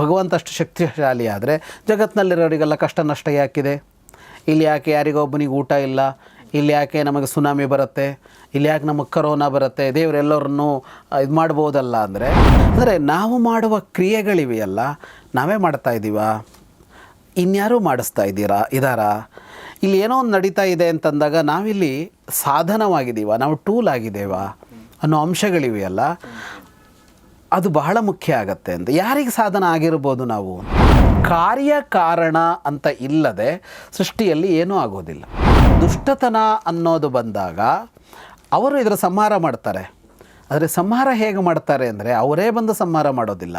ಭಗವಂತ ಅಷ್ಟು ಶಕ್ತಿಶಾಲಿ ಆದರೆ ಜಗತ್ತಿನಲ್ಲಿರೋರಿಗೆಲ್ಲ ಕಷ್ಟ ನಷ್ಟ ಯಾಕಿದೆ? ಇಲ್ಲಿ ಯಾಕೆ ಯಾರಿಗೊಬ್ಬನಿಗೆ ಊಟ ಇಲ್ಲ? ಇಲ್ಲಿ ಯಾಕೆ ನಮಗೆ ಸುನಾಮಿ ಬರುತ್ತೆ? ಇಲ್ಲಿ ಯಾಕೆ ನಮಗೆ ಕರೋನಾ ಬರುತ್ತೆ? ದೇವರೆಲ್ಲರನ್ನೂ ಇದು ಮಾಡ್ಬೋದಲ್ಲ ಅಂದರೆ ಅಂದರೆ ನಾವು ಮಾಡುವ ಕ್ರಿಯೆಗಳಿವೆಯಲ್ಲ, ನಾವೇ ಮಾಡ್ತಾ ಇದ್ದೀವಾ ಇನ್ಯಾರೂ ಮಾಡಿಸ್ತಾ ಇದ್ದೀರಾ, ಇದಾರಾ? ಇಲ್ಲಿ ಏನೋ ಒಂದು ನಡೀತಾ ಇದೆ ಅಂತಂದಾಗ ನಾವಿಲ್ಲಿ ಸಾಧನವಾಗಿದ್ದೀವ? ನಾವು ಟೂಲ್ ಆಗಿದ್ದೇವಾ? ಅನ್ನೋ ಅಂಶಗಳಿವೆಯಲ್ಲ. ಅದು ಬಹಳ ಮುಖ್ಯ ಆಗತ್ತೆ ಅಂತ. ಯಾರಿಗೆ ಸಾಧನ ಆಗಿರ್ಬೋದು ನಾವು? ಕಾರ್ಯಕಾರಣ ಅಂತ ಇಲ್ಲದೆ ಸೃಷ್ಟಿಯಲ್ಲಿ ಏನೂ ಆಗೋದಿಲ್ಲ. ದುಷ್ಟತನ ಅನ್ನೋದು ಬಂದಾಗ ಅವರು ಇದರ ಸಂಹಾರ ಮಾಡ್ತಾರೆ. ಆದರೆ ಸಂಹಾರ ಹೇಗೆ ಮಾಡ್ತಾರೆ ಅಂದರೆ ಅವರೇ ಬಂದು ಸಂಹಾರ ಮಾಡೋದಿಲ್ಲ.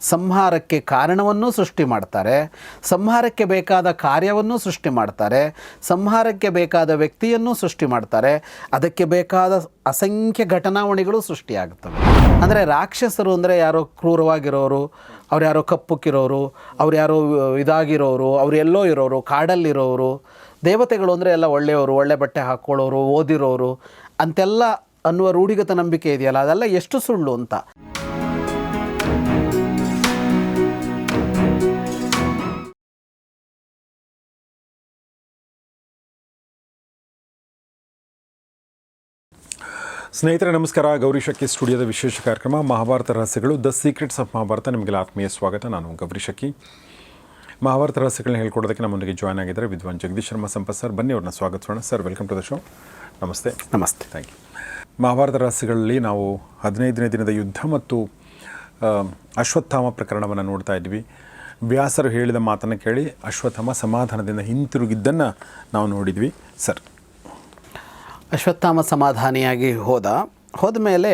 ಸಂಹಾರಕ್ಕೆ ಕಾರಣವನ್ನು ಸೃಷ್ಟಿ ಮಾಡ್ತಾರೆ. ಸಂಹಾರಕ್ಕೆ ಬೇಕಾದ ಕಾರ್ಯವನ್ನು ಸೃಷ್ಟಿ ಮಾಡ್ತಾರೆ. ಸಂಹಾರಕ್ಕೆ ಬೇಕಾದ ವ್ಯಕ್ತಿಯನ್ನು ಸೃಷ್ಟಿ ಮಾಡ್ತಾರೆ. ಅದಕ್ಕೆ ಬೇಕಾದ ಅಸಂಖ್ಯ ಘಟನಾವಣೆಗಳು ಸೃಷ್ಟಿಯಾಗುತ್ತವೆ. ಅಂದರೆ ರಾಕ್ಷಸರು ಅಂದರೆ ಯಾರೋ ಕ್ರೂರವಾಗಿರೋರು, ಅವ್ರು ಯಾರೋ ಕಪ್ಪುಕ್ಕಿರೋರು, ಅವ್ರು ಯಾರೋ ಇದಾಗಿರೋರು, ಅವ್ರು ಎಲ್ಲೋ ಇರೋರು, ಕಾಡಲ್ಲಿರೋರು, ದೇವತೆಗಳು ಅಂದರೆ ಎಲ್ಲ ಒಳ್ಳೆಯವರು, ಒಳ್ಳೆ ಬಟ್ಟೆ ಹಾಕ್ಕೊಳ್ಳೋರು ಓದಿರೋರು, ಅಂತೆಲ್ಲ ಅನ್ನುವ ರೂಢಿಗತ ನಂಬಿಕೆ ಇದೆಯಲ್ಲ, ಅದೆಲ್ಲ ಎಷ್ಟು ಸುಳ್ಳು ಅಂತ. ಸ್ನೇಹಿತರೆ ನಮಸ್ಕಾರ. ಗೌರಿ ಶಕ್ಕಿ ಸ್ಟುಡಿಯೋದ ವಿಶೇಷ ಕಾರ್ಯಕ್ರಮ ಮಹಾಭಾರತ ರಹಸ್ಯಗಳು ದ ಸೀಕ್ರೆಟ್ಸ್ ಆಫ್ ಮಹಾಭಾರತ. ನಿಮಗೆಲ್ಲ ಆತ್ಮೀಯ ಸ್ವಾಗತ. ನಾನು ಗೌರಿ ಶಕ್ಕಿ ಮಹಾಭಾರತ ರಹಸ್ಯಗಳನ್ನ ಹೇಳ್ಕೊಡೋದಕ್ಕೆ ನಮ್ಮೊಂದಿಗೆ ಜಾಯ್ನ್ ಆಗಿದ್ದಾರೆ ವಿದ್ವಾನ್ ಜಗದೀಶ್ ಶರ್ಮಾ ಸಂಪತ್ ಸರ್. ಬನ್ನಿ ಅವ್ರನ್ನ ಸ್ವಾಗತಿಸೋಣ. Sir welcome to the show ನಮಸ್ತೆ. ನಮಸ್ತೆ. ಥ್ಯಾಂಕ್ ಯು ಮಹಾಭಾರತ ರಹಸ್ಯಗಳಲ್ಲಿ ನಾವು ಹದಿನೈದನೇ ದಿನದ ಯುದ್ಧ ಮತ್ತು ಅಶ್ವತ್ಥಾಮ ಪ್ರಕರಣವನ್ನು ನೋಡ್ತಾ ಇದ್ವಿ. ವ್ಯಾಸರು ಹೇಳಿದ ಮಾತನ್ನು ಕೇಳಿ ಅಶ್ವತ್ಥಾಮ ಸಮಾಧಾನದಿಂದ ಹಿಂತಿರುಗಿದ್ದನ್ನು ನಾವು ನೋಡಿದ್ವಿ. ಸರ್ ಅಶ್ವತ್ಥಾಮ ಸಮಾಧಾನಿಯಾಗಿ ಹೋದ ಹೋದ ಮೇಲೆ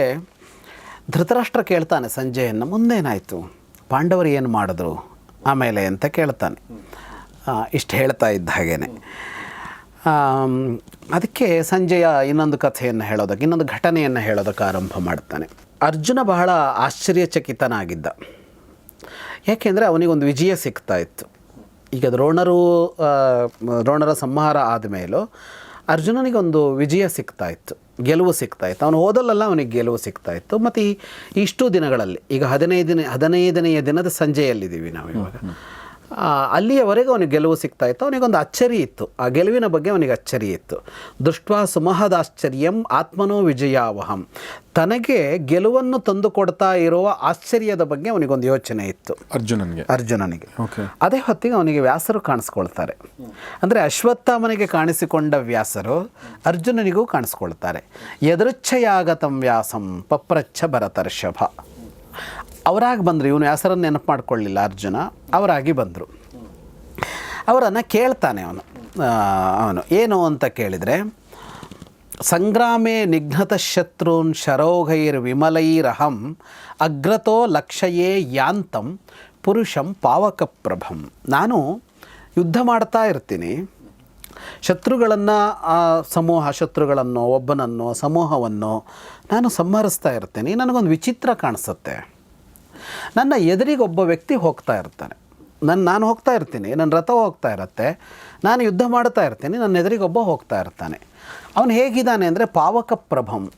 ಧೃತರಾಷ್ಟ್ರ ಕೇಳ್ತಾನೆ ಸಂಜೆಯನ್ನು, ಮುಂದೇನಾಯಿತು? ಪಾಂಡವರು ಏನು ಮಾಡಿದ್ರು ಆಮೇಲೆ ಅಂತ ಕೇಳ್ತಾನೆ. ಇಷ್ಟು ಹೇಳ್ತಾ ಇದ್ದ ಹಾಗೇನೆ. ಅದಕ್ಕೆ ಸಂಜೆಯ ಇನ್ನೊಂದು ಕಥೆಯನ್ನು ಹೇಳೋದಕ್ಕೆ, ಇನ್ನೊಂದು ಘಟನೆಯನ್ನು ಹೇಳೋದಕ್ಕೆ ಆರಂಭ ಮಾಡ್ತಾನೆ. ಅರ್ಜುನ ಬಹಳ ಆಶ್ಚರ್ಯಚಕಿತನಾಗಿದ್ದ. ಯಾಕೆಂದರೆ ಅವನಿಗೊಂದು ವಿಜಯ ಸಿಗ್ತಾ ಇತ್ತು. ಈಗ ದ್ರೋಣರು ದ್ರೋಣರ ಸಂಹಾರ ಆದಮೇಲೂ ಅರ್ಜುನನಿಗೊಂದು ವಿಜಯ ಸಿಗ್ತಾ ಇತ್ತು ಗೆಲುವು ಸಿಗ್ತಾ ಇತ್ತು ಅವನು ಓದಲ್ಲಲ್ಲ ಅವನಿಗೆ ಗೆಲುವು ಸಿಗ್ತಾ ಇತ್ತು ಮತ್ತು ಈ ಇಷ್ಟು ದಿನಗಳಲ್ಲಿ, ಈಗ ಹದಿನೈದನೇ, ಹದಿನೈದನೆಯ ದಿನದ ಸಂಜೆಯಲ್ಲಿದ್ದೀವಿ ನಾವು ಇವಾಗ ಅಲ್ಲಿಯವರೆಗೆ ಅವನಿಗೆ ಗೆಲುವು ಸಿಗ್ತಾ ಇತ್ತು. ಅವನಿಗೊಂದು ಅಚ್ಚರಿ ಇತ್ತು. ಆ ಗೆಲುವಿನ ಬಗ್ಗೆ ಅವನಿಗೆ ಅಚ್ಚರಿ ಇತ್ತು. ದೃಷ್ಟ ಸುಮಹದಾಶ್ಚರ್ಯಂ ಆತ್ಮನೋ ವಿಜಯಾವಹಂ. ತನಗೆ ಗೆಲುವನ್ನು ತಂದುಕೊಡ್ತಾ ಇರುವ ಆಶ್ಚರ್ಯದ ಬಗ್ಗೆ ಅವನಿಗೊಂದು ಯೋಚನೆ ಇತ್ತು. ಅರ್ಜುನನಿಗೆ. ಅರ್ಜುನನಿಗೆ. ಓಕೆ. ಅದೇ ಹೊತ್ತಿಗೆ ಅವನಿಗೆ ವ್ಯಾಸರು ಕಾಣಿಸ್ಕೊಳ್ತಾರೆ. ಅಂದರೆ ಅಶ್ವತ್ಥಾಮನಿಗೆ ಕಾಣಿಸಿಕೊಂಡ ವ್ಯಾಸರು ಅರ್ಜುನನಿಗೂ ಕಾಣಿಸ್ಕೊಳ್ತಾರೆ. ಎದುರುಚ್ಛಯಾಗತಂ ವ್ಯಾಸಂ ಪಪ್ರಚ್ಛ ಭರತರ್ಷಭ. ಅವರಾಗಿ ಬಂದರು, ಇವನು ಹೆಸರನ್ನು ನೆನಪು ಮಾಡ್ಕೊಳ್ಳಿಲ್ಲ ಅರ್ಜುನ, ಅವರಾಗಿ ಬಂದರು. ಅವರನ್ನು ಕೇಳ್ತಾನೆ ಅವನು. ಅವನು, ಏನು ಅಂತ ಕೇಳಿದರೆ, ಸಂಗ್ರಾಮೇ ನಿಘ್ನತ ಶತ್ರುನ್ ಶರೋಘೈರ್ ವಿಮಲೈರಹಂ, ಅಗ್ರತೋ ಲಕ್ಷಯೇ ಯಾಂತಂ ಪುರುಷಂ ಪಾವಕಪ್ರಭಂ. ನಾನು ಯುದ್ಧ ಮಾಡ್ತಾ ಇರ್ತೀನಿ ಶತ್ರುಗಳನ್ನು ಆ ಸಮೂಹ ಶತ್ರುಗಳನ್ನು ಒಬ್ಬನನ್ನು ಸಮೂಹವನ್ನು ನಾನು ಸಂಹರಿಸ್ತಾ ಇರ್ತೇನೆ. ನನಗೊಂದು ವಿಚಿತ್ರ ಕಾಣಿಸುತ್ತೆ. ನನ್ನ ಎದುರಿಗೆ ಒಬ್ಬ ವ್ಯಕ್ತಿ ಹೋಗ್ತಾ ಇರ್ತಾನೆ. ನನ್ನ ನಾನು ಹೋಗ್ತಾ ಇರ್ತೀನಿ. ನನ್ನ ರಥ ಹೋಗ್ತಾ ಇರುತ್ತೆ. ನಾನು ಯುದ್ಧ ಮಾಡ್ತಾ ಇರ್ತೀನಿ. ನನ್ನ ಎದುರಿಗೆ ಒಬ್ಬ ಹೋಗ್ತಾ ಇರ್ತಾನೆ. ಅವನು ಹೇಗಿದ್ದಾನೆ ಅಂದರೆ ಪಾವಕ ಪ್ರಭಂ.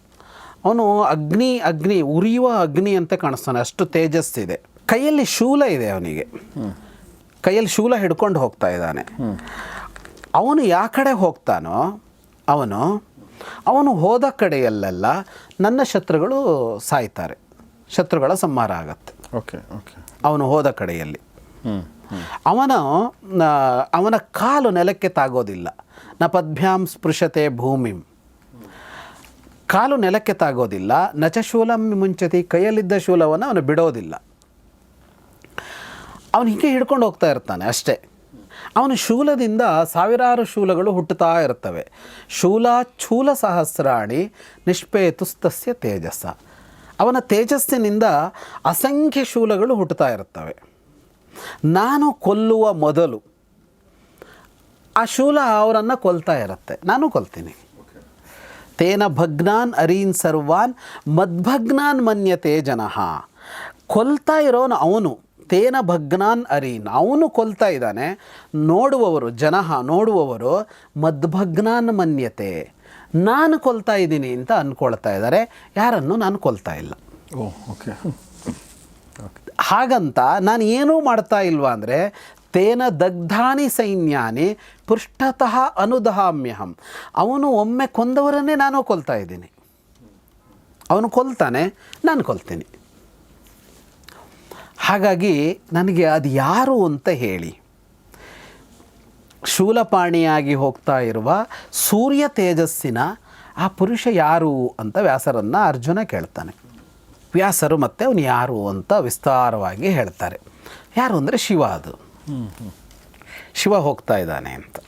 ಅವನು ಅಗ್ನಿ ಅಗ್ನಿ ಉರಿಯುವ ಅಗ್ನಿ ಅಂತ ಕಾಣಿಸ್ತಾನೆ. ಅಷ್ಟು ತೇಜಸ್ಸಿದೆ ಕೈಯಲ್ಲಿ ಶೂಲ ಇದೆ ಅವನಿಗೆ. ಕೈಯಲ್ಲಿ ಶೂಲ ಹಿಡ್ಕೊಂಡು ಹೋಗ್ತಾ ಇದ್ದಾನೆ. ಅವನು ಯಾ ಕಡೆ ಹೋಗ್ತಾನೋ ಅವನು ಅವನು ಹೋದ ಕಡೆಯಲ್ಲೆಲ್ಲ ನನ್ನ ಶತ್ರುಗಳು ಸಾಯ್ತಾರೆ. ಶತ್ರುಗಳ ಸಂಹಾರ ಆಗತ್ತೆ. Okay okay. ಅವನು ಹೋದ ಕಡೆಯಲ್ಲಿ. ಅವನ ಅವನ ಕಾಲು ನೆಲಕ್ಕೆ ತಾಗೋದಿಲ್ಲ. ನ ಪದ್ಭ್ಯಾಂ ಸ್ಪೃಶತೆ ಭೂಮಿಂ. ಕಾಲು ನೆಲಕ್ಕೆ ತಾಗೋದಿಲ್ಲ. ನಚ ಶೂಲಂ ಮುಂಚತಿ ಕೈಯಲ್ಲಿದ್ದ ಶೂಲವನ್ನು ಅವನು ಬಿಡೋದಿಲ್ಲ. ಅವನು ಹೀಗೆ ಹಿಡ್ಕೊಂಡು ಹೋಗ್ತಾ ಇರ್ತಾನೆ ಅಷ್ಟೇ. ಅವನು ಶೂಲದಿಂದ ಸಾವಿರಾರು ಶೂಲಗಳು ಹುಟ್ಟುತ್ತಾ ಇರ್ತವೆ ಶೂಲಾಚೂಲ ಸಹಸ್ರಾಣಿ ನಿಷ್ಪೇತುಸ್ತಸ್ಯ ತೇಜಸ್ಸ. ಅವನ ತೇಜಸ್ಸಿನಿಂದ ಅಸಂಖ್ಯ ಶೂಲಗಳು ಹುಟ್ಟುತ್ತಾ ಇರ್ತವೆ ನಾನು ಕೊಲ್ಲುವ ಮೊದಲು ಆ ಶೂಲ ಅವರನ್ನು ಕೊಲ್ತಾ ಇರುತ್ತೆ. ನಾನು ಕೊಲ್ತೀನಿ. ತೇನ ಭಗ್ನಾನ್ ಅರೀನ್ ಸರ್ವಾನ್ ಮದ್ಭಗ್ನಾನ್ ಮನ್ಯತೆ ಜನಃ. ಕೊಲ್ತಾ ಇರೋನು ಅವನು. ತೇನ ಭಗ್ನಾನ್ ಅರಿ. ಅವನು ಕೊಲ್ತಾ ಇದ್ದಾನೆ. ನೋಡುವವರು ಜನ ನೋಡುವವರು ಮದ್ಭಗ್ನಾನ್ ಮನ್ಯತೆ. ನಾನು ಕೊಲ್ತಾ ಇದ್ದೀನಿ ಅಂತ ಅಂದ್ಕೊಳ್ತಾ ಇದ್ದಾರೆ. ಯಾರನ್ನು ನಾನು ಕೊಲ್ತಾ ಇಲ್ಲ. ಓಕೆ. ಹಾಗಂತ ನಾನು ಏನೂ ಮಾಡ್ತಾ ಇಲ್ವಾ ಅಂದರೆ ತೇನ ದಗ್ಧಾನಿ ಸೈನ್ಯಾನಿ ಪೃಷ್ಠತಃ ಅನುದಹಾಮ್ಯಹಂ ಅವನು ಒಮ್ಮೆ ಕೊಂದವರನ್ನೇ ನಾನು ಕೊಲ್ತಾ ಇದ್ದೀನಿ. ಅವನು ಕೊಲ್ತಾನೆ ನಾನು ಕೊಲ್ತೀನಿ. ಹಾಗಾಗಿ ನನಗೆ ಅದು ಯಾರು ಅಂತ ಹೇಳಿ. ಶೂಲಪಾಣಿಯಾಗಿ ಹೋಗ್ತಾ ಇರುವ ಸೂರ್ಯ ತೇಜಸ್ಸಿನ ಆ ಪುರುಷ ಯಾರು ಅಂತ ವ್ಯಾಸರನ್ನು ಅರ್ಜುನ ಕೇಳ್ತಾನೆ. ವ್ಯಾಸರು ಮತ್ತೆ ಅವನು ಯಾರು ಅಂತ ವಿಸ್ತಾರವಾಗಿ ಹೇಳ್ತಾರೆ. ಯಾರು ಅಂದರೆ ಶಿವ ಅದು. ಶಿವ ಹೋಗ್ತಾ ಇದ್ದಾನೆ ಅಂತ.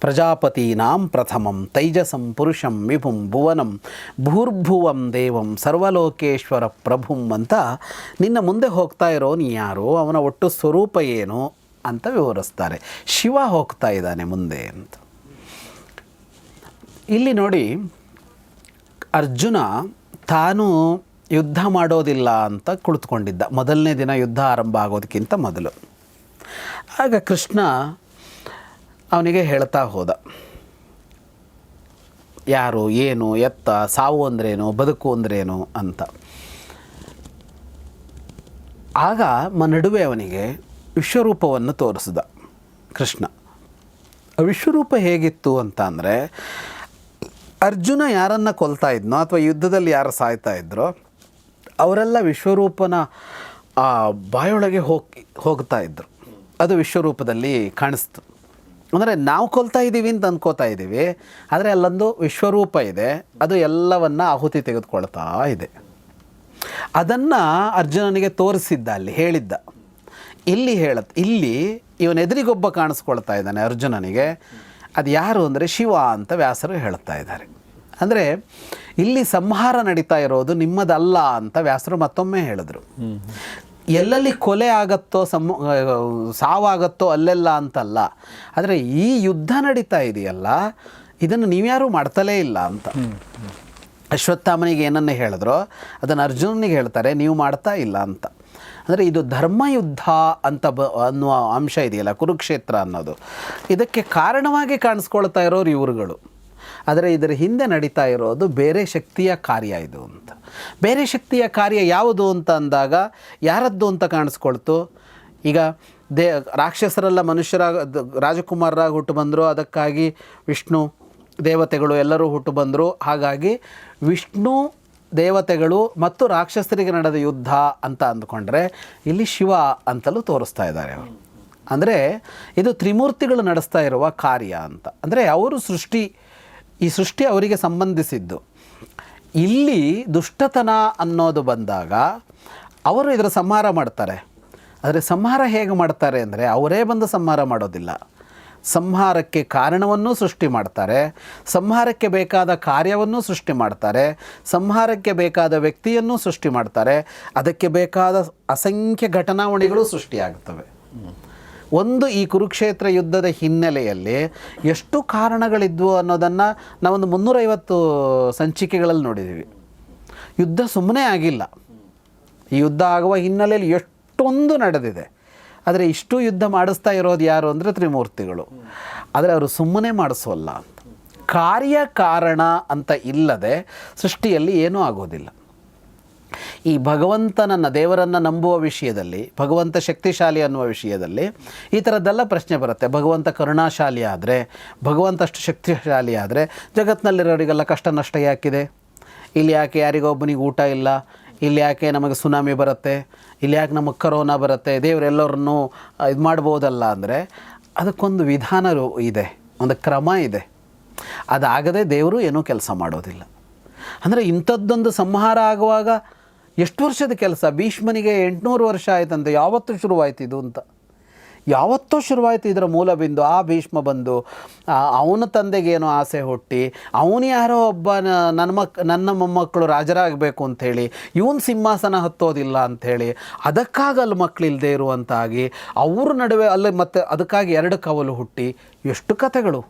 ಪ್ರಜಾಪತೀನಾಂ ಪ್ರಥಮಂ ತೈಜಸಂ ಪುರುಷಂ ವಿಭುಂ ಭುವನಂ ಭೂರ್ಭುವಂ ದೇವಂ ಸರ್ವಲೋಕೇಶ್ವರ ಪ್ರಭುಂ ಅಂತ ನಿನ್ನ ಮುಂದೆ ಹೋಗ್ತಾ ಇರೋನು ಯಾರು ಅವನ ಒಟ್ಟು ಸ್ವರೂಪ ಏನು ಅಂತ ವಿವರಿಸ್ತಾರೆ. ಶಿವ ಹೋಗ್ತಾ ಇದ್ದಾನೆ ಮುಂದೆ ಅಂತ. ಇಲ್ಲಿ ನೋಡಿ, ಅರ್ಜುನ ತಾನು ಯುದ್ಧ ಮಾಡೋದಿಲ್ಲ ಅಂತ ಕುಳಿತುಕೊಂಡಿದ್ದ. ಮೊದಲನೇ ದಿನ ಯುದ್ಧ ಆರಂಭ ಆಗೋದಕ್ಕಿಂತ ಮೊದಲು. ಆಗ ಕೃಷ್ಣ ಅವನಿಗೆ ಹೇಳ್ತಾ ಹೋದ. ಯಾರು, ಏನು, ಎತ್ತ, ಸಾವು ಅಂದ್ರೇನು, ಬದುಕು ಅಂದ್ರೇನು ಅಂತ. ಆಗ ನಡುವೆ ಅವನಿಗೆ ವಿಶ್ವರೂಪವನ್ನು ತೋರಿಸಿದ ಕೃಷ್ಣ. ವಿಶ್ವರೂಪ ಹೇಗಿತ್ತು ಅಂತ ಅಂದರೆ, ಅರ್ಜುನ ಯಾರನ್ನು ಕೊಲ್ತಾ ಇದ್ನೋ ಅಥವಾ ಯುದ್ಧದಲ್ಲಿ ಯಾರು ಸಾಯ್ತಾ ಇದ್ರೋ, ಅವರೆಲ್ಲ ವಿಶ್ವರೂಪನ ಬಾಯೊಳಗೆ ಹೋಗಿ, ಹೋಗ್ತಾ ಇದ್ದರು ಅದು ವಿಶ್ವರೂಪದಲ್ಲಿ ಕಾಣಿಸ್ತು. ಅಂದರೆ ನಾವು ಕೊಲ್ತಾ ಇದ್ದೀವಿ ಅಂತ ಅಂದ್ಕೋತಾ ಇದ್ದೀವಿ ಆದರೆ ಅಲ್ಲೊಂದು ವಿಶ್ವರೂಪ ಇದೆ, ಅದು ಎಲ್ಲವನ್ನು ಆಹುತಿ ತೆಗೆದುಕೊಳ್ತಾ ಇದೆ. ಅದನ್ನು ಅರ್ಜುನನಿಗೆ ತೋರಿಸಿದ್ದ ಅಲ್ಲಿ, ಹೇಳಿದ್ದ. ಇಲ್ಲಿ ಹೇಳತ್, ಇಲ್ಲಿ ಇವನ ಎದುರಿಗೊಬ್ಬ ಕಾಣಿಸ್ಕೊಳ್ತಾ ಇದ್ದಾನೆ ಅರ್ಜುನನಿಗೆ, ಅದು ಯಾರು ಅಂದರೆ ಶಿವ ಅಂತ ವ್ಯಾಸರು ಹೇಳ್ತಾ ಇದ್ದಾರೆ. ಅಂದರೆ ಇಲ್ಲಿ ಸಂಹಾರ ನಡೀತಾ ಇರೋದು ನಿಮ್ಮದಲ್ಲ ಅಂತ ವ್ಯಾಸರು ಮತ್ತೊಮ್ಮೆ ಹೇಳಿದ್ರು. ಎಲ್ಲೆಲ್ಲಿ ಕೊಲೆ ಆಗತ್ತೋ ಸಮ ಸಾವಾಗತ್ತೋ ಅಲ್ಲೆಲ್ಲ ಅಂತಲ್ಲ. ಆದರೆ ಈ ಯುದ್ಧ ನಡೀತಾ ಇದೆಯಲ್ಲ ಇದನ್ನು ನೀವ್ಯಾರೂ ಮಾಡ್ತಲೇ ಇಲ್ಲ ಅಂತ. ಅಶ್ವತ್ಥಾಮನಿಗೆ ಏನನ್ನು ಹೇಳಿದ್ರೋ ಅದನ್ನು ಅರ್ಜುನನಿಗೆ ಹೇಳ್ತಾರೆ ನೀವು ಮಾಡ್ತಾ ಇಲ್ಲ ಅಂತ. ಅಂದರೆ ಇದು ಧರ್ಮಯುದ್ಧ ಅಂತ ಬ ಅನ್ನುವ ಅಂಶ ಇದೆಯಲ್ಲ ಕುರುಕ್ಷೇತ್ರ ಅನ್ನೋದು. ಇದಕ್ಕೆ ಕಾರಣವಾಗಿ ಕಾಣಿಸ್ಕೊಳ್ತಾ ಇರೋರು ಇವರುಗಳು. ಆದರೆ ಇದರ ಹಿಂದೆ ನಡೀತಾ ಇರೋದು ಬೇರೆ ಶಕ್ತಿಯ ಕಾರ್ಯ ಇದು ಅಂತ. ಬೇರೆ ಶಕ್ತಿಯ ಕಾರ್ಯ ಯಾವುದು ಅಂತ ಅಂದಾಗ ಯಾರದ್ದು ಅಂತ ಕಾಣಿಸ್ಕೊಳ್ತು? ಈಗ ದೇ, ರಾಕ್ಷಸರೆಲ್ಲ ಮನುಷ್ಯರ, ರಾಜಕುಮಾರರಾಗಿ ಹುಟ್ಟು ಬಂದರು, ಅದಕ್ಕಾಗಿ ವಿಷ್ಣು ದೇವತೆಗಳು ಎಲ್ಲರೂ ಹುಟ್ಟು ಬಂದರು. ಹಾಗಾಗಿ ವಿಷ್ಣು ದೇವತೆಗಳು ಮತ್ತು ರಾಕ್ಷಸರಿಗೆ ನಡೆದ ಯುದ್ಧ ಅಂತ ಅಂದ್ಕೊಂಡ್ರೆ ಇಲ್ಲಿ ಶಿವ ಅಂತಲೂ ತೋರಿಸ್ತಾ ಇದ್ದಾರೆ ಅವರು. ಅಂದರೆ ಇದು ತ್ರಿಮೂರ್ತಿಗಳು ನಡೆಸ್ತಾ ಇರುವ ಕಾರ್ಯ ಅಂತ. ಅಂದರೆ ಅವರು ಸೃಷ್ಟಿ, ಈ ಸೃಷ್ಟಿ ಅವರಿಗೆ ಸಂಬಂಧಿಸಿದ್ದು. ಇಲ್ಲಿ ದುಷ್ಟತನ ಅನ್ನೋದು ಬಂದಾಗ ಅವರು ಇದರ ಸಂಹಾರ ಮಾಡ್ತಾರೆ. ಆದರೆ ಸಂಹಾರ ಹೇಗೆ ಮಾಡ್ತಾರೆ ಅಂದರೆ ಅವರೇ ಬಂದು ಸಂಹಾರ ಮಾಡೋದಿಲ್ಲ. ಸಂಹಾರಕ್ಕೆ ಕಾರಣವನ್ನು ಸೃಷ್ಟಿ ಮಾಡ್ತಾರೆ. ಸಂಹಾರಕ್ಕೆ ಬೇಕಾದ ಕಾರ್ಯವನ್ನು ಸೃಷ್ಟಿ ಮಾಡ್ತಾರೆ. ಸಂಹಾರಕ್ಕೆ ಬೇಕಾದ ವ್ಯಕ್ತಿಯನ್ನು ಸೃಷ್ಟಿ ಮಾಡ್ತಾರೆ. ಅದಕ್ಕೆ ಬೇಕಾದ ಅಸಂಖ್ಯ ಘಟನಾವಳಿಗಳು ಸೃಷ್ಟಿಯಾಗುತ್ತವೆ ಒಂದು ಈ ಕುರುಕ್ಷೇತ್ರ ಯುದ್ಧದ ಹಿನ್ನೆಲೆಯಲ್ಲಿ ಎಷ್ಟು ಕಾರಣಗಳಿದ್ವು ಅನ್ನೋದನ್ನು ನಾವೊಂದು ಮುನ್ನೂರೈವತ್ತು ಸಂಚಿಕೆಗಳಲ್ಲಿ ನೋಡಿದ್ದೀವಿ. ಯುದ್ಧ ಸುಮ್ಮನೆ ಆಗಿಲ್ಲ. ಈ ಯುದ್ಧ ಆಗುವ ಹಿನ್ನೆಲೆಯಲ್ಲಿ ಎಷ್ಟೊಂದು ನಡೆದಿದೆ. ಆದರೆ ಇಷ್ಟು ಯುದ್ಧ ಮಾಡಿಸ್ತಾ ಇರೋದು ಯಾರು ಅಂದರೆ ತ್ರಿಮೂರ್ತಿಗಳು. ಆದರೆ ಅವರು ಸುಮ್ಮನೆ ಮಾಡಿಸೋಲ್ಲ. ಅಂತ ಕಾರ್ಯ ಕಾರಣ ಅಂತ ಇಲ್ಲದೆ ಸೃಷ್ಟಿಯಲ್ಲಿ ಏನೂ ಆಗೋದಿಲ್ಲ. ಈ ಭಗವಂತನನ್ನು, ದೇವರನ್ನು ನಂಬುವ ವಿಷಯದಲ್ಲಿ, ಭಗವಂತ ಶಕ್ತಿಶಾಲಿ ಅನ್ನುವ ವಿಷಯದಲ್ಲಿ ಈ ಥರದ್ದೆಲ್ಲ ಪ್ರಶ್ನೆ ಬರುತ್ತೆ. ಭಗವಂತ ಕರುಣಾಶಾಲಿ ಆದರೆ ಭಗವಂತ ಅಷ್ಟು ಶಕ್ತಿಶಾಲಿ ಆದರೆ ಜಗತ್ತಿನಲ್ಲಿರೋರಿಗೆಲ್ಲ ಕಷ್ಟ ನಷ್ಟ ಯಾಕಿದೆ? ಇಲ್ಲಿ ಯಾಕೆ ಯಾರಿಗೊಬ್ಬನಿಗೆ ಊಟ ಇಲ್ಲ? ಇಲ್ಲಿ ಯಾಕೆ ನಮಗೆ ಸುನಾಮಿ ಬರುತ್ತೆ? ಇಲ್ಲಿ ಯಾಕೆ ನಮಗೆ ಕರೋನಾ ಬರುತ್ತೆ? ದೇವರೆಲ್ಲರನ್ನೂ ಇದು ಮಾಡ್ಬೋದಲ್ಲ ಅಂದರೆ ಅದಕ್ಕೊಂದು ವಿಧಾನ ಇದೆ, ಒಂದು ಕ್ರಮ ಇದೆ. ಅದಾಗದೆ ದೇವರು ಏನೂ ಕೆಲಸ ಮಾಡೋದಿಲ್ಲ. ಅಂದರೆ ಇಂಥದ್ದೊಂದು ಸಂಹಾರ ಆಗುವಾಗ ಎಷ್ಟು ವರ್ಷದ ಕೆಲಸ? ಭೀಷ್ಮನಿಗೆ ಎಂಟುನೂರು ವರ್ಷ ಆಯಿತಂತೆ. ಯಾವತ್ತು ಶುರುವಾಯಿತು ಇದು ಅಂತ. ಯಾವತ್ತೋ ಶುರುವಾಯಿತು ಇದರ ಮೂಲ ಬಿಂದು. ಆ ಭೀಷ್ಮ ಬಂದು ಅವನ ತಂದೆಗೇನು ಆಸೆ ಹುಟ್ಟಿ, ಅವನು ಯಾರೋ ಒಬ್ಬ ನನ್ನ ಮಕ್, ನನ್ನ ಮೊಮ್ಮಕ್ಕಳು ರಾಜರಾಗಬೇಕು ಅಂಥೇಳಿ, ಇವನು ಸಿಂಹಾಸನ ಹತ್ತೋದಿಲ್ಲ ಅಂಥೇಳಿ ಅದಕ್ಕಾಗಿ ಅಲ್ಲಿ ಮಕ್ಕಳಿಲ್ಲದೆ ಇರುವಂತಾಗಿ, ಅವ್ರ ನಡುವೆ ಅಲ್ಲಿ ಮತ್ತೆ ಅದಕ್ಕಾಗಿ ಎರಡು ಕವಲು ಹುಟ್ಟಿ. ಎಷ್ಟು ಕಥೆಗಳು.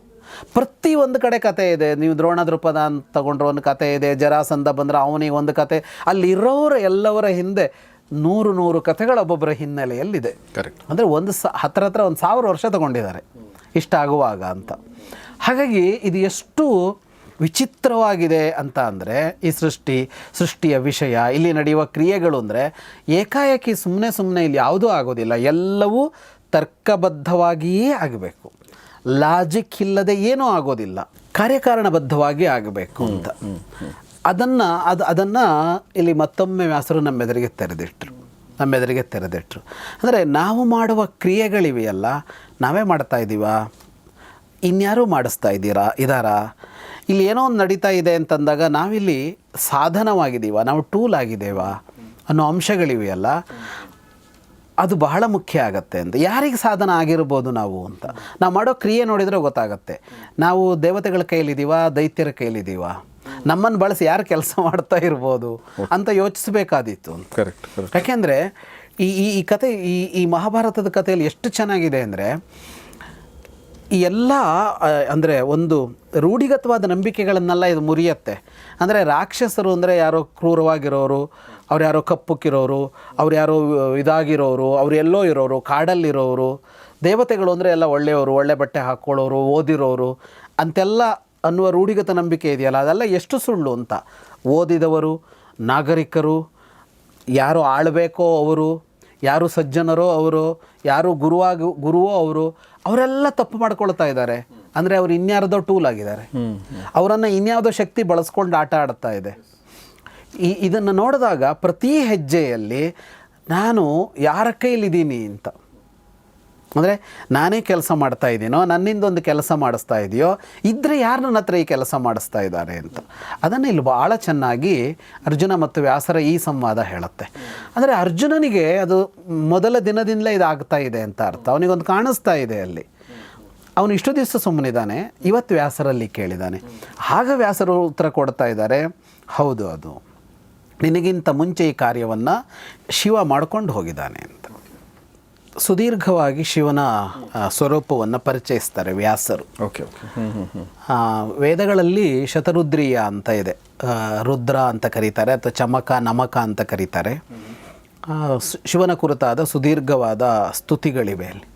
ಪ್ರತಿ ಒಂದು ಕಡೆ ಕತೆ ಇದೆ. ನೀವು ದ್ರೋಣ ದೃಪದ ಅಂತ ತಗೊಂಡ್ರೆ ಒಂದು ಕತೆ ಇದೆ ಜರಾಸಂದ ಬಂದರೆ ಅವನಿಗೆ ಒಂದು ಕತೆ. ಅಲ್ಲಿರೋರ ಎಲ್ಲವರ ಹಿಂದೆ ನೂರು ನೂರು ಕಥೆಗಳು ಒಬ್ಬೊಬ್ಬರ ಹಿನ್ನೆಲೆಯಲ್ಲಿದೆ. ಕರೆಕ್ಟ್ ಅಂದರೆ ಒಂದು ಸ ಹತ್ರ ಹತ್ರ ಒಂದು ಸಾವಿರ ವರ್ಷ ತಗೊಂಡಿದ್ದಾರೆ. ಇಷ್ಟ ಆಗುವಾಗ ಅಂತ. ಹಾಗಾಗಿ ಇದು ಎಷ್ಟು ವಿಚಿತ್ರವಾಗಿದೆ ಅಂತ ಅಂದರೆ ಈ ಸೃಷ್ಟಿ ಸೃಷ್ಟಿಯ ವಿಷಯ ಇಲ್ಲಿ ನಡೆಯುವ ಕ್ರಿಯೆಗಳು ಅಂದರೆ ಏಕಾಏಕಿ ಸುಮ್ಮನೆ ಸುಮ್ಮನೆ ಇಲ್ಲಿ ಯಾವುದೂ ಆಗೋದಿಲ್ಲ. ಎಲ್ಲವೂ ತರ್ಕಬದ್ಧವಾಗಿಯೇ ಆಗಬೇಕು. ಲಾಜಿಕ್ ಇಲ್ಲದೆ ಏನೂ ಆಗೋದಿಲ್ಲ. ಕಾರ್ಯಕಾರಣಬದ್ಧವಾಗಿ ಆಗಬೇಕು ಅಂತ. ಅದನ್ನು, ಅದು, ಅದನ್ನು ಇಲ್ಲಿ ಮತ್ತೊಮ್ಮೆ ವ್ಯಾಸರು ನಮ್ಮೆದುರಿಗೆ ತೆರೆದಿಟ್ಟರು ನಮ್ಮೆದುರಿಗೆ ತೆರೆದಿಟ್ಟರು ಅಂದರೆ ನಾವು ಮಾಡುವ ಕ್ರಿಯೆಗಳಿವೆಯಲ್ಲ, ನಾವೇ ಮಾಡ್ತಾ ಇದ್ದೀವಾ ಇನ್ಯಾರೂ ಮಾಡಿಸ್ತಾ ಇದ್ದೀರಾ ಇದ್ದಾರಾ ಇಲ್ಲಿ ಏನೋ ಒಂದು ನಡೀತಾ ಇದೆ ಅಂತಂದಾಗ ನಾವಿಲ್ಲಿ ಸಾಧನವಾಗಿದ್ದೀವ? ನಾವು ಟೂಲ್ ಆಗಿದ್ದೇವಾ? ಅನ್ನೋ ಅಂಶಗಳಿವೆಯಲ್ಲ. ಅದು ಬಹಳ ಮುಖ್ಯ ಆಗತ್ತೆ ಅಂತ. ಯಾರಿಗೆ ಸಾಧನ ಆಗಿರ್ಬೋದು ನಾವು ಅಂತ. ನಾವು ಮಾಡೋ ಕ್ರಿಯೆ ನೋಡಿದರೆ ಗೊತ್ತಾಗತ್ತೆ. ನಾವು ದೇವತೆಗಳ ಕೈಲಿದ್ದೀವ ದೈತ್ಯರ ಕೈಲಿದ್ದೀವ ನಮ್ಮನ್ನು ಬಳಸಿ ಯಾರು ಕೆಲಸ ಮಾಡ್ತಾ ಇರ್ಬೋದು ಅಂತ ಯೋಚಿಸಬೇಕಾದಿತ್ತು ಕರೆಕ್ಟ್ ಯಾಕೆಂದರೆ ಈ ಈ ಈ ಕತೆ ಈ ಈ ಮಹಾಭಾರತದ ಕಥೆಯಲ್ಲಿ ಎಷ್ಟು ಚೆನ್ನಾಗಿದೆ ಅಂದರೆ ಈ ಎಲ್ಲ ಅಂದರೆ ಒಂದು ರೂಢಿಗತವಾದ ನಂಬಿಕೆಗಳನ್ನೆಲ್ಲ ಇದು ಮುರಿಯತ್ತೆ. ಅಂದರೆ ರಾಕ್ಷಸರು ಅಂದರೆ ಯಾರೋ ಕ್ರೂರವಾಗಿರೋರು ಅವ್ರು ಯಾರೋ ಕಪ್ಪುಕ್ಕಿರೋರು ಅವ್ರು ಯಾರೋ ಇದಾಗಿರೋರು ಅವ್ರು ಎಲ್ಲೋ ಇರೋರು ಕಾಡಲ್ಲಿರೋರು ದೇವತೆಗಳು ಅಂದರೆ ಎಲ್ಲ ಒಳ್ಳೆಯವರು ಒಳ್ಳೆ ಬಟ್ಟೆ ಹಾಕ್ಕೊಳ್ಳೋರು ಓದಿರೋರು ಅಂತೆಲ್ಲ ಅನ್ನುವ ರೂಢಿಗತ ನಂಬಿಕೆ ಇದೆಯಲ್ಲ? ಅದೆಲ್ಲ ಎಷ್ಟು ಸುಳ್ಳು ಅಂತ? ಓದಿದವರು ನಾಗರಿಕರು ಯಾರು ಆಳಬೇಕೋ ಅವರು ಯಾರು ಸಜ್ಜನರೋ ಅವರು ಯಾರು ಗುರುವಾಗಿ ಗುರುವೋ ಅವರು ಅವರೆಲ್ಲ ತಪ್ಪು ಮಾಡ್ಕೊಳ್ತಾ ಇದ್ದಾರೆ. ಅಂದರೆ ಅವ್ರು ಇನ್ಯಾರ್ದೋ ಟೂಲ್ ಆಗಿದ್ದಾರೆ. ಅವರನ್ನು ಇನ್ಯಾವುದೋ ಶಕ್ತಿ ಬಳಸ್ಕೊಂಡು ಆಟ ಆಡ್ತಾ ಇದೆ. ಈ ಇದನ್ನು ನೋಡಿದಾಗ ಪ್ರತಿ ಹೆಜ್ಜೆಯಲ್ಲಿ ನಾನು ಯಾರ ಕೈಲಿದ್ದೀನಿ ಅಂತ. ಅಂದರೆ ನಾನೇ ಕೆಲಸ ಮಾಡ್ತಾ ಇದ್ದೀನೋ ನನ್ನಿಂದ ಒಂದು ಕೆಲಸ ಮಾಡಿಸ್ತಾ ಇದೆಯೋ ಇದ್ದರೆ ಯಾರು ನನ್ನ ಹತ್ರ ಈ ಕೆಲಸ ಮಾಡಿಸ್ತಾ ಇದ್ದಾರೆ ಅಂತ. ಅದನ್ನು ಇಲ್ಲಿ ಭಾಳ ಚೆನ್ನಾಗಿ ಅರ್ಜುನ ಮತ್ತು ವ್ಯಾಸರ ಈ ಸಂವಾದ ಹೇಳುತ್ತೆ. ಅಂದರೆ ಅರ್ಜುನನಿಗೆ ಅದು ಮೊದಲ ದಿನದಿಂದಲೇ ಇದಾಗ್ತಾ ಇದೆ ಅಂತ ಅರ್ಥ. ಅವನಿಗೊಂದು ಕಾಣಿಸ್ತಾ ಇದೆ ಅಲ್ಲಿ. ಅವನು ಇಷ್ಟು ದಿವಸ ಸುಮ್ಮನಿದ್ದಾನೆ, ಇವತ್ತು ವ್ಯಾಸರಲ್ಲಿ ಕೇಳಿದ್ದಾನೆ. ಆಗ ವ್ಯಾಸರು ಉತ್ತರ ಕೊಡ್ತಾ ಇದ್ದಾರೆ, ಹೌದು ಅದು. ನಿನಗಿಂತ ಮುಂಚೆ ಈ ಕಾರ್ಯವನ್ನು ಶಿವ ಮಾಡ್ಕೊಂಡು ಹೋಗಿದ್ದಾನೆ ಅಂತ. ಸುದೀರ್ಘವಾಗಿ ಶಿವನ ಸ್ವರೂಪವನ್ನು ಪರಿಚಯಿಸ್ತಾರೆ ವ್ಯಾಸರು. ಓಕೆ ವೇದಗಳಲ್ಲಿ ಶತರುದ್ರಿಯ ಅಂತ ಇದೆ. ರುದ್ರ ಅಂತ ಕರೀತಾರೆ ಅಥವಾ ಚಮಕ ನಮಕ ಅಂತ ಕರೀತಾರೆ. ಶಿವನ ಕುರಿತಾದ ಸುದೀರ್ಘವಾದ ಸ್ತುತಿಗಳಿವೆ ಅಲ್ಲಿ.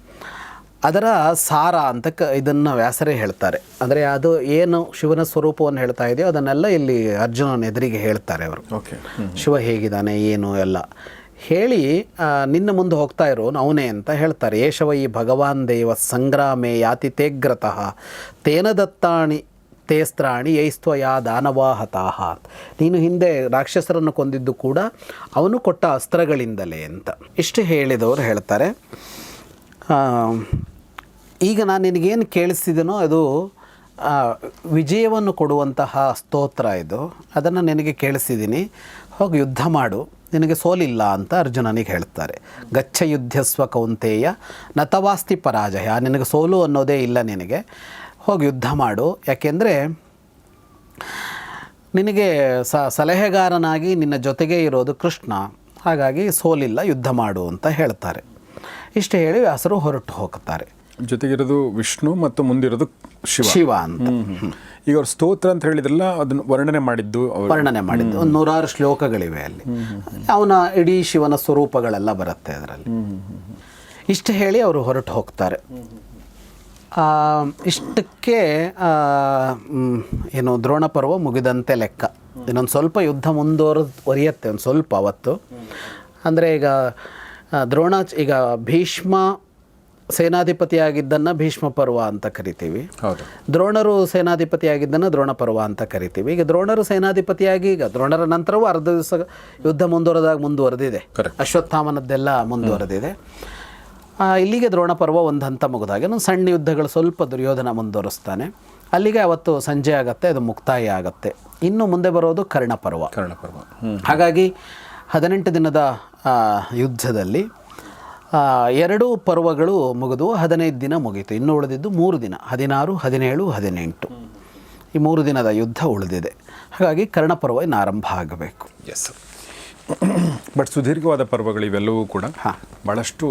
ಅದರ ಸಾರ ಅಂತ ಕ ಇದನ್ನು ವ್ಯಾಸರೇ ಹೇಳ್ತಾರೆ. ಅಂದರೆ ಅದು ಏನು ಶಿವನ ಸ್ವರೂಪವನ್ನು ಹೇಳ್ತಾ ಇದೆಯೋ ಅದನ್ನೆಲ್ಲ ಇಲ್ಲಿ ಅರ್ಜುನನ ಎದುರಿಗೆ ಹೇಳ್ತಾರೆ ಅವರು. ಓಕೆ. ಶಿವ ಹೇಗಿದ್ದಾನೆ ಏನು ಎಲ್ಲ. ಹೇಳಿ ನಿನ್ನ ಮುಂದೆ ಹೋಗ್ತಾ ಇರೋನು ಅವನೇ ಅಂತ ಹೇಳ್ತಾರೆ. ಯೇಷವ ಈ ಭಗವಾನ್ ದೇವ ಸಂಗ್ರಾಮೇ ಯಾತಿ ತೇಗ್ರತಃ ತೇನ ದತ್ತಾಣಿ ತೇಸ್ತ್ರಾಣಿ ಯಾ ದಾನವಾಹತಾಹ. ನೀನು ಹಿಂದೆ ರಾಕ್ಷಸರನ್ನು ಕೊಂದಿದ್ದು ಕೂಡ ಅವನು ಕೊಟ್ಟ ಅಸ್ತ್ರಗಳಿಂದಲೇ ಅಂತ. ಇಷ್ಟು ಹೇಳಿದವರು ಹೇಳ್ತಾರೆ. ಈಗ ನಾನು ನಿನಗೇನು ಕೇಳಿಸ್ತಿದ್ದೀನೋ ಅದು ವಿಜಯವನ್ನು ಕೊಡುವಂತಹ ಸ್ತೋತ್ರ ಇದು. ಅದನ್ನು ನಿನಗೆ ಕೇಳಿಸಿದ್ದೀನಿ ಹೋಗಿ ಯುದ್ಧ ಮಾಡು. ನಿನಗೆ ಸೋಲಿಲ್ಲ ಅಂತ ಅರ್ಜುನನಿಗೆ ಹೇಳ್ತಾರೆ. ಗಚ್ಚ ಯುದ್ಧಸ್ವ ಕೌಂತೆಯ ನತವಾಸ್ತಿ ಪರಾಜಯ. ನಿನಗೆ ಸೋಲು ಅನ್ನೋದೇ ಇಲ್ಲ ನಿನಗೆ. ಹೋಗಿ ಯುದ್ಧ ಮಾಡು. ಯಾಕೆಂದರೆ, ನಿನಗೆ ಸಲಹೆಗಾರನಾಗಿ ನಿನ್ನ ಜೊತೆಗೆ ಇರೋದು ಕೃಷ್ಣ. ಹಾಗಾಗಿ ಸೋಲಿಲ್ಲ, ಯುದ್ಧ ಮಾಡು ಅಂತ ಹೇಳ್ತಾರೆ. ಇಷ್ಟು ಹೇಳಿ ವ್ಯಾಸರು ಹೊರಟು ಹೋಗ್ತಾರೆ. ಜೊತೆಗಿರೋದು ವಿಷ್ಣು ಮತ್ತು ಮುಂದಿರೋದು ಶಿವ. ಶಿವ ಅಂತ. ಈಗ ಅವ್ರ ಸ್ತೋತ್ರ ಅಂತ ಹೇಳಿದ್ರಲ್ಲ ಅದನ್ನು ವರ್ಣನೆ ಮಾಡಿದ್ದು ವರ್ಣನೆ ಮಾಡಿದ್ದು. ಒಂದು ನೂರಾರು ಶ್ಲೋಕಗಳಿವೆ ಅಲ್ಲಿ. ಅವನ ಇಡೀ ಶಿವನ ಸ್ವರೂಪಗಳೆಲ್ಲ ಬರುತ್ತೆ ಅದರಲ್ಲಿ. ಇಷ್ಟು ಹೇಳಿ ಅವರು ಹೊರಟು ಹೋಗ್ತಾರೆ. ಆ, ಇಷ್ಟಕ್ಕೆ ಏನು ದ್ರೋಣ ಪರ್ವ ಮುಗಿದಂತೆ ಲೆಕ್ಕ. ಇನ್ನೊಂದು ಸ್ವಲ್ಪ ಯುದ್ಧ ಮುಂದುವರಿಯುತ್ತೆ ಒಂದು ಸ್ವಲ್ಪ ಅವತ್ತು. ಅಂದರೆ ಈಗ ದ್ರೋಣ ಈಗ ಭೀಷ್ಮ ಸೇನಾಧಿಪತಿಯಾಗಿದ್ದನ್ನು ಭೀಷ್ಮ ಪರ್ವ ಅಂತ ಕರಿತೀವಿ. ದ್ರೋಣರು ಸೇನಾಧಿಪತಿಯಾಗಿದ್ದನ್ನು ದ್ರೋಣ ಪರ್ವ ಅಂತ ಕರಿತೀವಿ. ಈಗ ದ್ರೋಣರು ಸೇನಾಧಿಪತಿಯಾಗಿ ಈಗ ದ್ರೋಣರ ನಂತರವೂ ಅರ್ಧ ದಿವಸ ಯುದ್ಧ ಮುಂದುವರೆದಾಗ ಮುಂದುವರೆದಿದೆ. ಅಶ್ವತ್ಥಾಮನದ್ದೆಲ್ಲ ಮುಂದುವರೆದಿದೆ. ಇಲ್ಲಿಗೆ ದ್ರೋಣ ಪರ್ವ ಒಂದು ಹಂತ ಮುಗಿದಾಗ. ಇನ್ನೊಂದು ಸಣ್ಣ ಯುದ್ಧಗಳು ಸ್ವಲ್ಪ ದುರ್ಯೋಧನ ಮುಂದುವರಿಸ್ತಾನೆ. ಅಲ್ಲಿಗೆ ಅವತ್ತು ಸಂಜೆ ಆಗುತ್ತೆ ಅದು ಮುಕ್ತಾಯ ಆಗತ್ತೆ. ಇನ್ನು ಮುಂದೆ ಬರೋದು ಕರ್ಣಪರ್ವ ಕರ್ಣಪರ್ವ ಹಾಗಾಗಿ ಹದಿನೆಂಟು ದಿನದ ಯುದ್ಧದಲ್ಲಿ ಎರಡೂ ಪರ್ವಗಳು ಮುಗಿದು ಹದಿನೈದು ದಿನ ಮುಗೀತು. ಇನ್ನು ಉಳಿದಿದ್ದು ಮೂರು ದಿನ ಹದಿನಾರು ಹದಿನೇಳು ಹದಿನೆಂಟು. ಈ ಮೂರು ದಿನದ ಯುದ್ಧ ಉಳಿದಿದೆ. ಹಾಗಾಗಿ ಕರ್ಣಪರ್ವ ಇನ್ನು ಆರಂಭ ಆಗಬೇಕು. ಎಸ್ ಬಟ್ ಸುದೀರ್ಘವಾದ ಪರ್ವಗಳು ಇವೆಲ್ಲವೂ ಕೂಡ ಭಾಳಷ್ಟು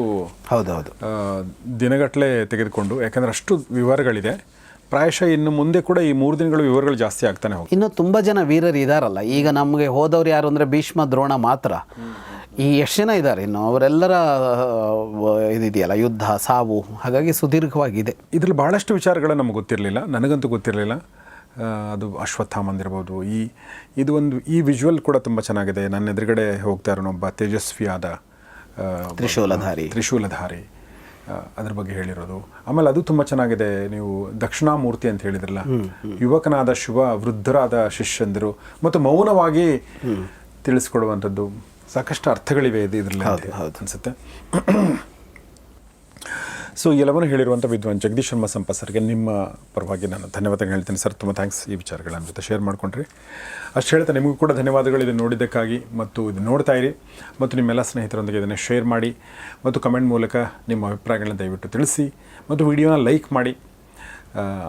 ಹೌದೌದು. ದಿನಗಟ್ಟಲೆ ತೆಗೆದುಕೊಂಡು ಯಾಕಂದರೆ ಅಷ್ಟು ವಿವರಗಳಿದೆ. ಪ್ರಾಯಶಃ ಇನ್ನು ಮುಂದೆ ಕೂಡ ಈ ಮೂರು ದಿನಗಳು ವಿವರಗಳು ಜಾಸ್ತಿ ಆಗ್ತಾನೆ ಹೋಗುತ್ತೆ. ಇನ್ನು ತುಂಬ ಜನ ವೀರರು ಇದಾರಲ್ಲ ಈಗ ನಮಗೆ ಹೋದವ್ರು ಯಾರು ಅಂದರೆ ಭೀಷ್ಮ ದ್ರೋಣ ಮಾತ್ರ. ಈ ಎಷ್ಟು ಜನ ಇದ್ದಾರೆ. ಇನ್ನು ಅವರೆಲ್ಲರ ಇದೆಯಲ್ಲ ಇದಿದೆಯಲ್ಲ ಯುದ್ಧ ಸಾವು ಹಾಗಾಗಿ ಸುದೀರ್ಘವಾಗಿದೆ. ಇದರಲ್ಲಿ ಭಾಳಷ್ಟು ವಿಚಾರಗಳು ನಮ್ಗೆ ಗೊತ್ತಿರಲಿಲ್ಲ. ನನಗಂತೂ ಗೊತ್ತಿರಲಿಲ್ಲ. ಅದು ಅಶ್ವತ್ಥಾಮ ಮಂದಿರ್ಬೋದು ಈ ಇದು ಒಂದು ಈ ವಿಜುವಲ್ ಕೂಡ ತುಂಬ ಚೆನ್ನಾಗಿದೆ. ನನ್ನ ಎದುರುಗಡೆ ಹೋಗ್ತಾ ಇರೋನೊಬ್ಬ ತೇಜಸ್ವಿಯಾದ ತ್ರಿಶೂಲಧಾರಿ. ತ್ರಿಶೂಲಧಾರಿ ಅದ್ರ ಬಗ್ಗೆ ಹೇಳಿರೋದು. ಆಮೇಲೆ ಅದು ತುಂಬ ಚೆನ್ನಾಗಿದೆ. ನೀವು ದಕ್ಷಿಣಾಮೂರ್ತಿ ಅಂತ ಹೇಳಿದ್ರಲ್ಲ ಯುವಕನಾದ ಶಿವ ವೃದ್ಧರಾದ ಶಿಷ್ಯಂದಿರು ಮತ್ತು ಮೌನವಾಗಿ ತಿಳಿಸ್ಕೊಡುವಂಥದ್ದು. ಸಾಕಷ್ಟು ಅರ್ಥಗಳಿವೆ ಇದು ಇದರಲ್ಲಿ ಹೌದು. ಅನಿಸುತ್ತೆ. ಸೊ ಎಲ್ಲವನ್ನೂ ಹೇಳಿರುವಂಥ ವಿದ್ವಾನ್ ಜಗದೀಶ್ ಶರ್ಮಾ ಸಂಪ ಸರ್ಗೆ ನಿಮ್ಮ ಪರವಾಗಿ ನಾನು ಧನ್ಯವಾದಗಳು ಹೇಳ್ತೀನಿ. ಸರ್ ತುಂಬ ಥ್ಯಾಂಕ್ಸ್ ಈ ವಿಚಾರಗಳ ಜೊತೆ ಶೇರ್ ಮಾಡಿಕೊಂಡ್ರಿ. ಅಷ್ಟು ಹೇಳ್ತಾ ನಿಮಗೂ ಕೂಡ ಧನ್ಯವಾದಗಳು ಇದನ್ನು ನೋಡಿದ್ದಕ್ಕಾಗಿ ಮತ್ತು ಇದು ನೋಡ್ತಾ ಇರಿ ಮತ್ತು ನಿಮ್ಮೆಲ್ಲ ಸ್ನೇಹಿತರೊಂದಿಗೆ ಇದನ್ನು ಶೇರ್ ಮಾಡಿ ಮತ್ತು ಕಮೆಂಟ್ ಮೂಲಕ ನಿಮ್ಮ ಅಭಿಪ್ರಾಯಗಳನ್ನ ದಯವಿಟ್ಟು ತಿಳಿಸಿ ಮತ್ತು ವಿಡಿಯೋನ ಲೈಕ್ ಮಾಡಿ.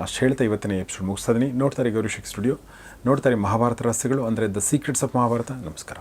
ಅಷ್ಟು ಹೇಳ್ತಾ ಇವತ್ತಿನ ಎಪಿಸೋಡ್ ಮುಗಿಸ್ತಾ ಇದೀನಿ. ನೋಡ್ತಾರೆ ಗೌರಿಶಿಕ್ ಸ್ಟುಡಿಯೋ ನೋಡ್ತಾರೆ ಮಹಾಭಾರತ ರಹಸ್ಯಗಳು ಅಂದರೆ ದ ಸೀಕ್ರೆಟ್ಸ್ ಆಫ್ ಮಹಾಭಾರತ ನಮಸ್ಕಾರ.